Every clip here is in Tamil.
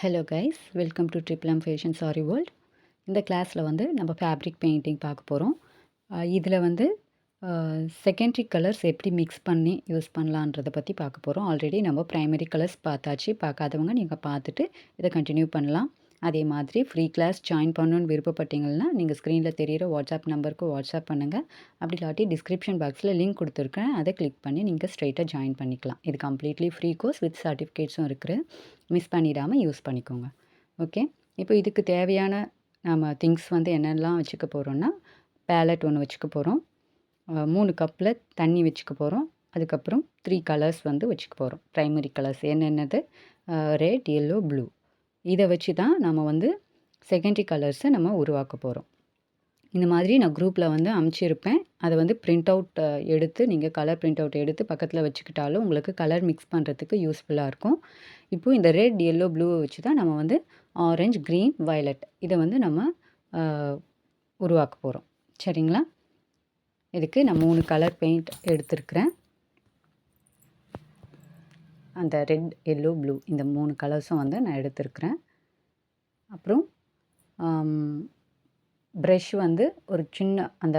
ஹலோ கைஸ் வெல்கம் டு ட்ரிப்ளம் ஃபேஷன் சாரி வேர்ல்ட் இந்த கிளாஸில் வந்து நம்ம ஃபேப்ரிக் பெயிண்டிங் பார்க்க போகிறோம் இதில் வந்து செகண்டரி கலர்ஸ் எப்படி மிக்ஸ் பண்ணி யூஸ் பண்ணலான்றதை பற்றி பார்க்க போகிறோம் ஆல்ரெடி நம்ம ப்ரைமரி கலர்ஸ் பார்த்தாச்சு. பார்க்காதவங்க நீங்கள் பார்த்துட்டு இதை கண்டினியூ பண்ணலாம். அதே மாதிரி ஃப்ரீ கிளாஸ் ஜாயின் பண்ணணுன்னு விருப்பப்பட்டீங்கன்னா நீங்கள் ஸ்க்ரீனில் தெரியிற வாட்ஸ்அப் நம்பருக்கு வாட்ஸ்அப் பண்ணுங்கள் அப்படி இல்லாட்டி டிஸ்கிரிப்ஷன் பாக்ஸில் லிங்க் கொடுத்துருக்கேன் அதை கிளிக் பண்ணி நீங்கள் ஸ்ட்ரைட்டாக ஜாயின் பண்ணிக்கலாம். இது கம்ப்ளீட்லி ஃப்ரீ கோர்ஸ் வித் சர்டிஃபிகேட்ஸும் இருக்குது. மிஸ் பண்ணிடாமல் யூஸ் பண்ணிக்கோங்க. ஓகே இப்போ இதுக்கு தேவையான நம்ம திங்ஸ் வந்து என்னெல்லாம் வச்சுக்க போகிறோன்னா பேலட் ஒன்று வச்சுக்க போகிறோம் மூணு கப்பில் தண்ணி வச்சுக்க போகிறோம் அதுக்கப்புறம் த்ரீ கலர்ஸ் வந்து வச்சுக்க போகிறோம் ப்ரைமரி கலர்ஸ் என்னென்னது? ரெட் எல்லோ ப்ளூ இதை வச்சு தான் நம்ம வந்து செகண்டரி கலர்ஸை நம்ம உருவாக்க போகிறோம் இந்த மாதிரி நான் குரூப்பில் வந்து அமுச்சிருப்பேன். அதை வந்து பிரிண்ட் அவுட் எடுத்து நீங்கள் கலர் பிரிண்ட் அவுட் எடுத்து பக்கத்தில் வச்சுக்கிட்டாலும் உங்களுக்கு கலர் மிக்ஸ் பண்ணுறதுக்கு யூஸ்ஃபுல்லாக இருக்கும். இப்போது இந்த ரெட் எல்லோ ப்ளூவை வச்சு தான் நம்ம வந்து ஆரஞ்ச் க்ரீன் வயலட் இதை வந்து நம்ம உருவாக்க போகிறோம் சரிங்களா? இதுக்கு நான் மூணு கலர் பெயிண்ட் எடுத்துருக்குறேன். அந்த ரெட் எல்லோ ப்ளூ இந்த மூணு கலர்ஸும் வந்து நான் எடுத்துருக்குறேன். அப்புறம் ப்ரஷ் வந்து ஒரு சின்ன அந்த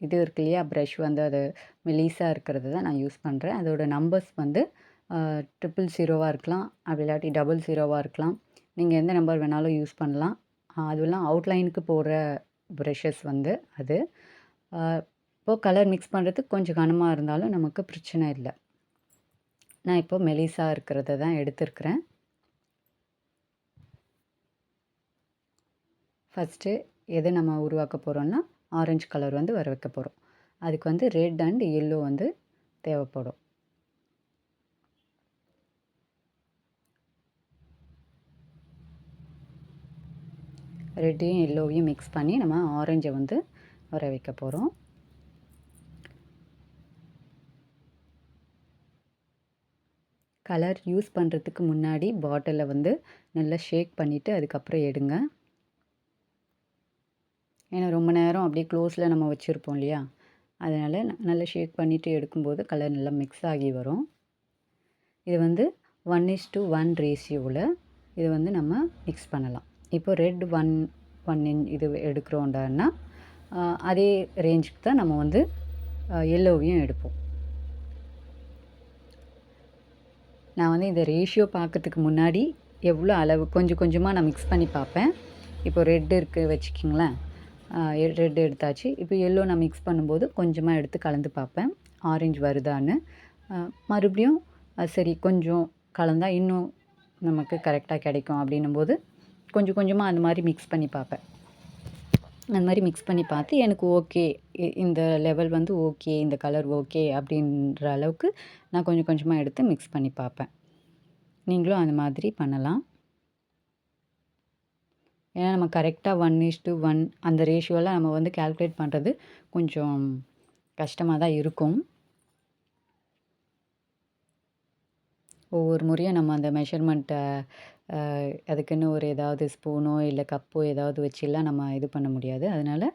இது இருக்கு இல்லையா? ப்ரஷ் வந்து அது மெலீஸாக இருக்கிறது தான் நான் யூஸ் பண்ணுறேன் அதோடய நம்பர்ஸ் வந்து ட்ரிபிள் ஜீரோவாக இருக்கலாம். அப்படி இல்லாட்டி டபுள் ஜீரோவாக இருக்கலாம். நீங்கள் எந்த நம்பர் வேணாலும் யூஸ் பண்ணலாம். அதுவெல்லாம் அவுட்லைனுக்கு போடுற ப்ரஷஸ் வந்து அது. இப்போது கலர் மிக்ஸ் பண்ணுறதுக்கு கொஞ்சம் கனமாக இருந்தாலும் நமக்கு பிரச்சனை இல்லை. நான் இப்போ மெலிசாக இருக்கிறத தான் எடுத்திருக்கிறேன். ஃபஸ்ட்டு எது நம்ம உருவாக்க போகிறோன்னா ஆரஞ்சு கலர் வந்து வர வைக்க போகிறோம் அதுக்கு வந்து ரெட் அண்ட் எல்லோ வந்து தேவைப்படும். ரெட்டையும் எல்லோவையும் மிக்ஸ் பண்ணி நம்ம ஆரஞ்சை வந்து வர வைக்க போகிறோம் கலர் யூஸ் பண்ணுறதுக்கு முன்னாடி பாட்டிலில் வந்து நல்லா ஷேக் பண்ணிவிட்டு அதுக்கப்புறம் எடுங்க. ஏன்னா ரொம்ப நேரம் அப்படியே க்ளோஸில் நம்ம வச்சுருப்போம் இல்லையா? அதனால் நல்லா ஷேக் பண்ணிவிட்டு எடுக்கும்போது கலர் நல்லா மிக்ஸ் ஆகி வரும். இது வந்து ஒன் இஸ் டு ஒன் ரேஷியோவில் இது வந்து நம்ம மிக்ஸ் பண்ணலாம். இப்போ ரெட் ஒன் ஒன் இன் இது எடுக்கிறோண்டான்னா அதே ரேஞ்சுக்கு தான் நம்ம வந்து எல்லோவையும் எடுப்போம். நான் வந்து இந்த ரேஷியோ பார்க்கறதுக்கு முன்னாடி எவ்வளோ அளவு கொஞ்சம் கொஞ்சமாக நான் மிக்ஸ் பண்ணி பார்ப்பேன். இப்போ ரெட் இருக்குது வச்சுக்கிங்களேன். ரெட் எடுத்தாச்சு. இப்போ எல்லோ நான் மிக்ஸ் பண்ணும்போது கொஞ்சமாக எடுத்து கலந்து பார்ப்பேன். ஆரஞ்சு வருதான்னு. மறுபடியும் சரி கொஞ்சம் கலந்தால் இன்னும் நமக்கு கரெக்டாக கிடைக்கும் அப்படின்னும் போது கொஞ்சம் கொஞ்சமாக அந்த மாதிரி மிக்ஸ் பண்ணி பார்ப்பேன். அந்த மாதிரி மிக்ஸ் பண்ணி பார்த்து எனக்கு ஓகே இந்த லெவல் வந்து ஓகே இந்த கலர் ஓகே அப்படின்ற அளவுக்கு நான் கொஞ்சம் கொஞ்சமாக எடுத்து மிக்ஸ் பண்ணி பார்ப்பேன். நீங்களும் அந்த மாதிரி பண்ணலாம். ஏன்னா நம்ம கரெக்டாக ஒன் இஸ் டு ஒன் அந்த ரேஷியோவில் நம்ம வந்து கேல்குலேட் பண்ணுறது கொஞ்சம் கஷ்டமாக தான் இருக்கும். ஒவ்வொரு முறையும் நம்ம அந்த மெஷர்மெண்ட்டை அதுக்குன்னு ஒரு ஏதாவது ஸ்பூனோ இல்லை கப்போ ஏதாவது வச்சுலாம் நம்ம இது பண்ண முடியாது. அதனால்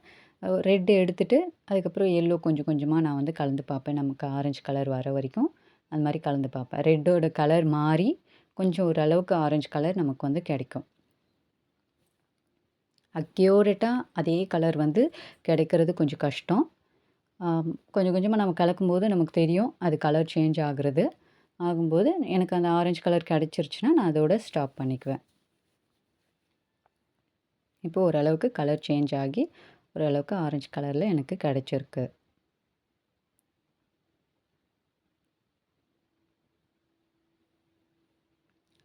ரெட்டு எடுத்துகிட்டு அதுக்கப்புறம் எல்லோ கொஞ்சம் கொஞ்சமாக நான் வந்து கலந்து பார்ப்பேன். நமக்கு ஆரஞ்சு கலர் வர வரைக்கும் அந்த மாதிரி கலந்து பார்ப்பேன். ரெட்டோட கலர் மாறி கொஞ்சம் ஓரளவுக்கு ஆரஞ்சு கலர் நமக்கு வந்து கிடைக்கும். அக்யூரேட்டாக அதே கலர் வந்து கிடைக்கிறது கொஞ்சம் கஷ்டம். கொஞ்சம் கொஞ்சமாக நம்ம கலக்கும்போது நமக்கு தெரியும் அது கலர் சேஞ்ச் ஆகுறது. ஆகும்போது எனக்கு அந்த ஆரஞ்சு கலர் கிடச்சிருச்சுன்னா நான் அதோட ஸ்டாப் பண்ணிக்குவேன். இப்போது ஓரளவுக்கு கலர் சேஞ்ச் ஆகி ஓரளவுக்கு ஆரஞ்சு கலரில் எனக்கு கிடச்சிருக்கு.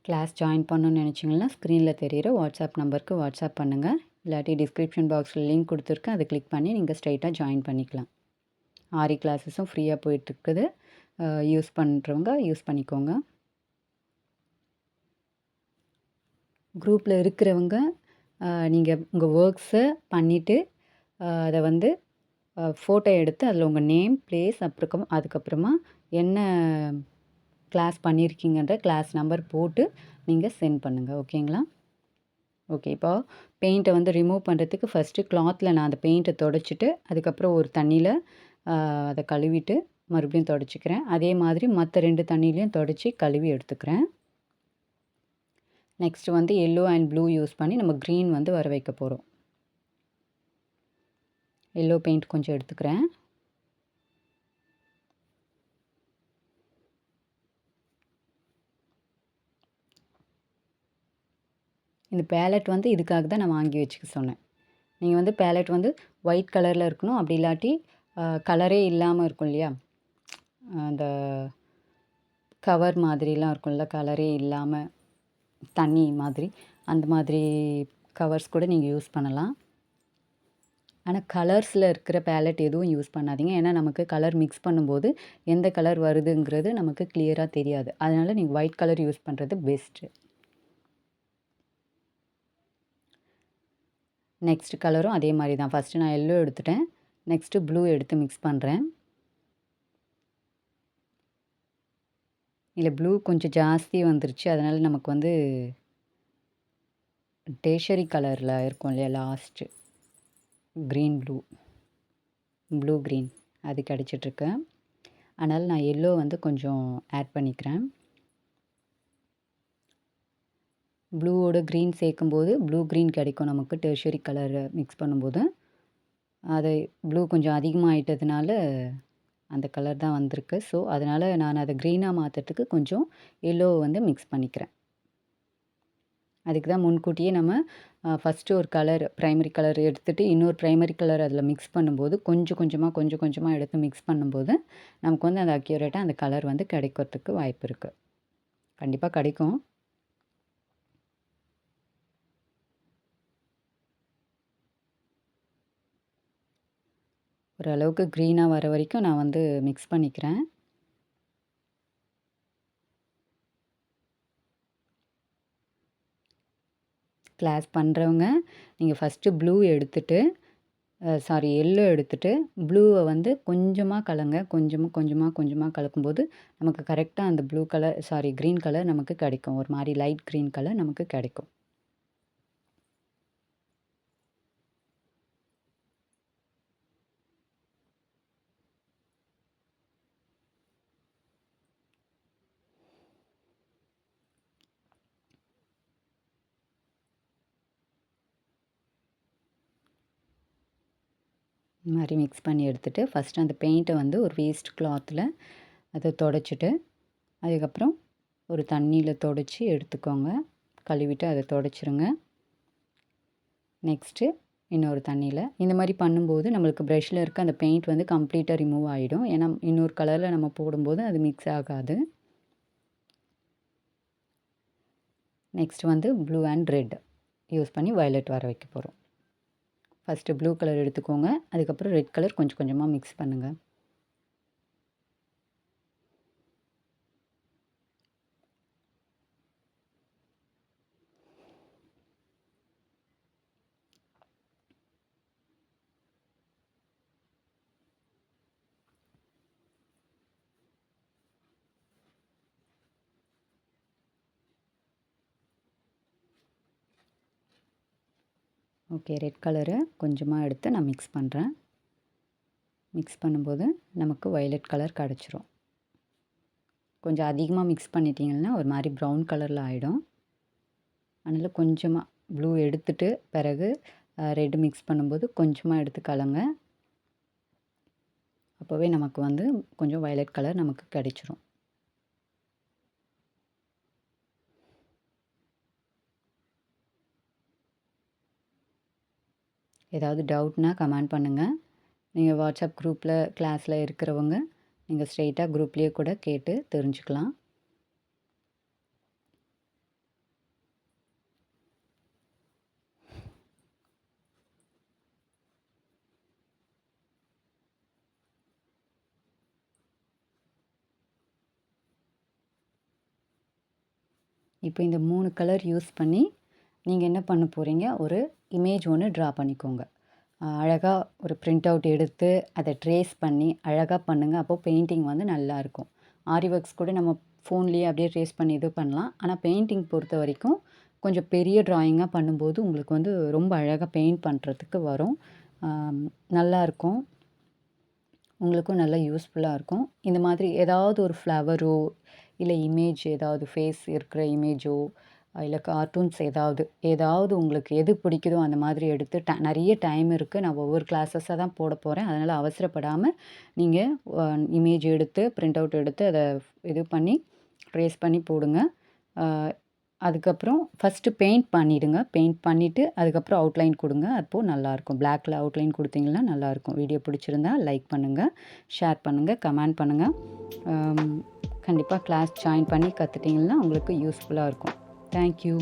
கிளாஸ் ஜாயின் பண்ணணும்னு நினச்சிங்கன்னா ஸ்க்ரீனில் தெரிகிற வாட்ஸ்அப் நம்பருக்கு வாட்ஸ்அப் பண்ணுங்கள் இல்லாட்டி டிஸ்கிரிப்ஷன் பாக்ஸில் லிங்க் கொடுத்துருக்கேன். அதை கிளிக் பண்ணி நீங்கள் ஸ்ட்ரைட்டாக ஜாயின் பண்ணிக்கலாம். ஆரி கிளாஸஸும் ஃப்ரீயாக போயிட்டுருக்குது. யூஸ் பண்ணுறவங்க யூஸ் பண்ணிக்கோங்க. குரூப்பில் இருக்கிறவங்க நீங்கள் உங்கள் ஒர்க்ஸை பண்ணிவிட்டு அதை வந்து ஃபோட்டோ எடுத்து அதில் உங்கள் நேம் ப்ளேஸ் அப்புறம் அதுக்கப்புறமா என்ன கிளாஸ் பண்ணியிருக்கீங்கன்ற கிளாஸ் நம்பர் போட்டு நீங்கள் சென்ட் பண்ணுங்கள் ஓகேங்களா ஓகே இப்போ பெயிண்ட்டை வந்து ரிமூவ் பண்ணுறதுக்கு ஃபஸ்ட்டு கிளாத்தில் நான் அந்த பெயிண்ட்டை தொடச்சிட்டு அதுக்கப்புறம் ஒரு தண்ணியில் அதை கழுவிட்டு மறுபடியும் தொடச்சிக்கிறேன். அதே மாதிரி மற்ற ரெண்டு தண்ணியிலையும் தொடச்சி கழுவி எடுத்துக்கிறேன். நெக்ஸ்ட் வந்து எல்லோ அண்ட் ப்ளூ யூஸ் பண்ணி நம்ம க்ரீன் வந்து வர வைக்க போகிறோம் எல்லோ பெயிண்ட் கொஞ்சம் எடுத்துக்கிறேன். இந்த பேலட் வந்து இதுக்காக தான் நான் வாங்கி வச்சுக்க சொன்னேன். நீங்கள் வந்து பேலட் வந்து ஒயிட் கலரில் இருக்கணும். அப்படி இல்லாட்டி கலரே இல்லாமல் இருக்கும் இல்லையா? அந்த கவர் மாதிரிலாம் இருக்கும்ல கலரே இல்லாமல் தண்ணி மாதிரி அந்த மாதிரி கவர்ஸ் கூட நீங்கள் யூஸ் பண்ணலாம். ஆனால் கலர்ஸில் இருக்கிற பேலட் எதுவும் யூஸ் பண்ணாதீங்க. ஏன்னா நமக்கு கலர் மிக்ஸ் பண்ணும்போது எந்த கலர் வருதுங்கிறது நமக்கு கிளியராக தெரியாது. அதனால் நீங்கள் ஒயிட் கலர் யூஸ் பண்ணுறது பெஸ்ட்டு நெக்ஸ்ட் கலரும் அதே மாதிரி தான். ஃபஸ்ட்டு நான் எல்லோ எடுத்துட்டேன். நெக்ஸ்ட்டு ப்ளூ எடுத்து மிக்ஸ் பண்ணுறேன் இல்லை ப்ளூ கொஞ்சம் ஜாஸ்தி வந்துருச்சு. அதனால் நமக்கு வந்து டேஷரி கலரில் இருக்கும் இல்லையா last green blue blue green அது கிடச்சிட்ருக்கு அதனால் நான் எல்லோ வந்து கொஞ்சம் ஆட் பண்ணிக்கிறேன். ப்ளூவோட க்ரீன் சேர்க்கும்போது ப்ளூ க்ரீன் கிடைக்கும் நமக்கு டெர்ஷரி கலரை மிக்ஸ் பண்ணும்போது. அது ப்ளூ கொஞ்சம் அதிகமாகிட்டதுனால அந்த கலர் தான் வந்திருக்கு. ஸோ அதனால் நான் அதை க்ரீனாக மாற்றுறதுக்கு கொஞ்சம் எல்லோ வந்து மிக்ஸ் பண்ணிக்கிறேன். அதுக்கு தான் முன்கூட்டியே நம்ம ஃபஸ்ட்டு ஒரு கலர் ப்ரைமரி கலர் எடுத்துகிட்டு இன்னொரு ப்ரைமரி கலர் அதில் மிக்ஸ் பண்ணும்போது கொஞ்சம் கொஞ்சமாக கொஞ்சம் கொஞ்சமாக எடுத்து மிக்ஸ் பண்ணும்போது நமக்கு வந்து அந்த அக்யூரேட்டாக அந்த கலர் வந்து கிடைக்கிறதுக்கு வாய்ப்பு இருக்குது கண்டிப்பாக கிடைக்கும். ஓரளவுக்கு க்ரீனாக வர வரைக்கும் நான் வந்து மிக்ஸ் பண்ணிக்கிறேன். கிளாஸ் பண்ணுறவங்க நீங்கள் ஃபஸ்ட்டு ப்ளூ எடுத்துட்டு சாரி எல்லோ எடுத்துகிட்டு ப்ளூவை வந்து கொஞ்சமாக கலங்க கொஞ்சமாக கொஞ்சமாக கொஞ்சமாக கலக்கும்போது நமக்கு கரெக்டாக அந்த blue colour sorry green colour நமக்கு கிடைக்கும். ஒரு மாதிரி லைட் க்ரீன் கலர் நமக்கு கிடைக்கும். இந்த மாதிரி மிக்ஸ் பண்ணி எடுத்துகிட்டு ஃபஸ்ட்டு அந்த பெயிண்ட்டை வந்து ஒரு வேஸ்ட் கிளாத்தில் அதை தொடச்சிட்டு அதுக்கப்புறம் ஒரு தண்ணியில் தொடச்சி எடுத்துக்கோங்க. கழுவிட்டு அதை தொடச்சிருங்க. நெக்ஸ்ட்டு இன்னொரு தண்ணியில். இந்த மாதிரி பண்ணும்போது நம்மளுக்கு ப்ரெஷ்ஷில் இருக்க அந்த பெயிண்ட் வந்து கம்ப்ளீட்டாக ரிமூவ் ஆகிடும் ஏன்னா இன்னொரு கலரில் நம்ம போடும்போது அது மிக்ஸ் ஆகாது. நெக்ஸ்ட் வந்து ப்ளூ அண்ட் ரெட் யூஸ் பண்ணி வயலட் வர வைக்க போகிறோம் ஃபஸ்ட்டு ப்ளூ கலர் எடுத்துக்கோங்க. அதுக்கப்புறம் ரெட் கலர் கொஞ்சம் கொஞ்சமாக மிக்ஸ் பண்ணுங்கள் ஓகே ரெட் கலரை கொஞ்சமாக எடுத்து நான் மிக்ஸ் பண்ணுறேன் மிக்ஸ் பண்ணும்போது நமக்கு வயலட் கலர் கிடச்சிரும். கொஞ்சம் அதிகமாக மிக்ஸ் பண்ணிட்டீங்கன்னா ஒரு மாதிரி ப்ரௌன் கலரில் ஆகிடும் அதனால் கொஞ்சமாக ப்ளூ எடுத்துட்டு பிறகு ரெட்டு மிக்ஸ் பண்ணும்போது கொஞ்சமாக எடுத்து கலங்க. அப்போவே நமக்கு வந்து கொஞ்சம் வயலட் கலர் நமக்கு கிடைச்சிரும். ஏதாவது டவுட்னா கமெண்ட் பண்ணுங்கள் நீங்கள் வாட்ஸ்அப் குரூப்பில் கிளாஸில் இருக்கிறவங்க நீங்கள் ஸ்ட்ரெயிட்டாக குரூப்லேயே கூட கேட்டு தெரிஞ்சுக்கலாம். இப்போ இந்த மூணு கலர் யூஸ் பண்ணி நீங்கள் என்ன பண்ண போகிறீங்க ஒரு இமேஜ் ஒன்று ட்ரா பண்ணிக்கோங்க. அழகாக ஒரு பிரிண்ட் அவுட் எடுத்து அதை ட்ரேஸ் பண்ணி அழகாக பண்ணுங்கள் அப்போது பெயிண்டிங் வந்து நல்லாயிருக்கும் ஆரி ஒர்க்ஸ் கூட நம்ம ஃபோன்லேயே அப்படியே ட்ரேஸ் பண்ணி இது பண்ணலாம். ஆனால் பெயிண்டிங் பொறுத்த வரைக்கும் கொஞ்சம் பெரிய ட்ராயிங்காக பண்ணும்போது உங்களுக்கு வந்து ரொம்ப அழகாக பெயிண்ட் பண்ணுறதுக்கு வரும். நல்லாயிருக்கும் உங்களுக்கும் நல்லா யூஸ்ஃபுல்லாக இருக்கும். இந்த மாதிரி ஏதாவது ஒரு ஃப்ளவரோ இல்லை இமேஜ் ஏதாவது ஃபேஸ் இருக்கிற இமேஜோ இல்லை கார்ட்டூன்ஸ் ஏதாவது ஏதாவது உங்களுக்கு எது பிடிக்குதோ அந்த மாதிரி எடுத்து ட நிறைய டைம் இருக்குது நான் ஒவ்வொரு கிளாஸஸாக தான் போட போகிறேன் அதனால் அவசரப்படாமல் நீங்கள் இமேஜ் எடுத்து பிரிண்ட் அவுட் எடுத்து அதை இது பண்ணி ட்ரேஸ் பண்ணி போடுங்க. அதுக்கப்புறம் ஃபஸ்ட்டு பெயிண்ட் பண்ணிவிடுங்க பெயிண்ட் பண்ணிவிட்டு அதுக்கப்புறம் அவுட்லைன் கொடுங்க. அப்போது நல்லாயிருக்கும் பிளாக்ல அவுட்லைன் கொடுத்தீங்கன்னா நல்லாயிருக்கும் வீடியோ பிடிச்சிருந்தா லைக் பண்ணுங்கள் ஷேர் பண்ணுங்கள் கமெண்ட் பண்ணுங்கள் கண்டிப்பாக கிளாஸ் ஜாயின் பண்ணி கற்றுட்டிங்கன்னா உங்களுக்கு யூஸ்ஃபுல்லாக இருக்கும். தேங்க்யூ